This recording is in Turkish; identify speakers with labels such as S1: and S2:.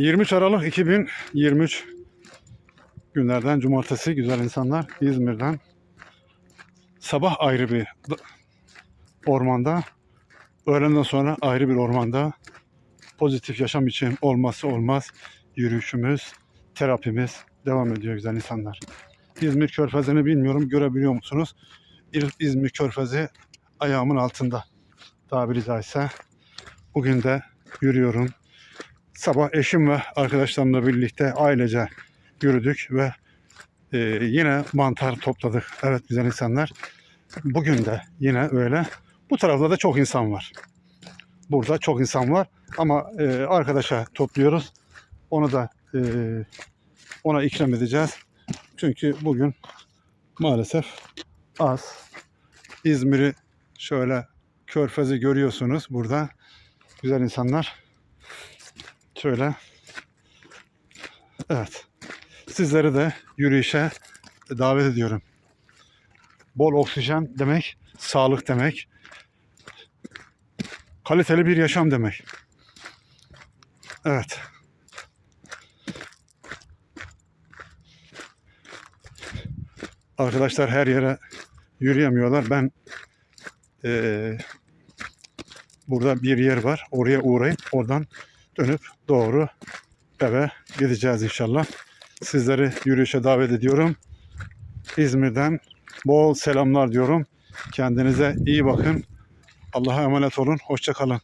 S1: 23 Aralık 2023 günlerden cumartesi güzel insanlar İzmir'den sabah ayrı bir ormanda öğlenden sonra ayrı bir ormanda pozitif yaşam için olmazsa olmaz yürüyüşümüz, terapimiz devam ediyor güzel insanlar. İzmir Körfezi'ni bilmiyorum görebiliyor musunuz? İz- İzmir Körfezi ayağımın altında tabiri caizse. Bugün de yürüyorum. Sabah eşim ve arkadaşlarımla birlikte ailece yürüdük ve e, yine mantar topladık. Evet güzel insanlar. Bugün de yine öyle. Bu tarafta da çok insan var. Burada çok insan var ama e, arkadaşa topluyoruz. Onu da e, ona ikram edeceğiz. Çünkü bugün maalesef az. İzmir'i şöyle körfezi görüyorsunuz burada. Güzel insanlar. Şöyle. Evet. Sizleri de yürüyüşe davet ediyorum. Bol oksijen demek, sağlık demek. Kaliteli bir yaşam demek. Evet. Arkadaşlar her yere yürüyemiyorlar. Ben eee, burada bir yer var. Oraya uğrayıp oradan dönüp doğru eve gideceğiz inşallah. Sizleri yürüyüşe davet ediyorum. İzmir'den bol selamlar diyorum. Kendinize iyi bakın. Allah'a emanet olun. Hoşça kalın.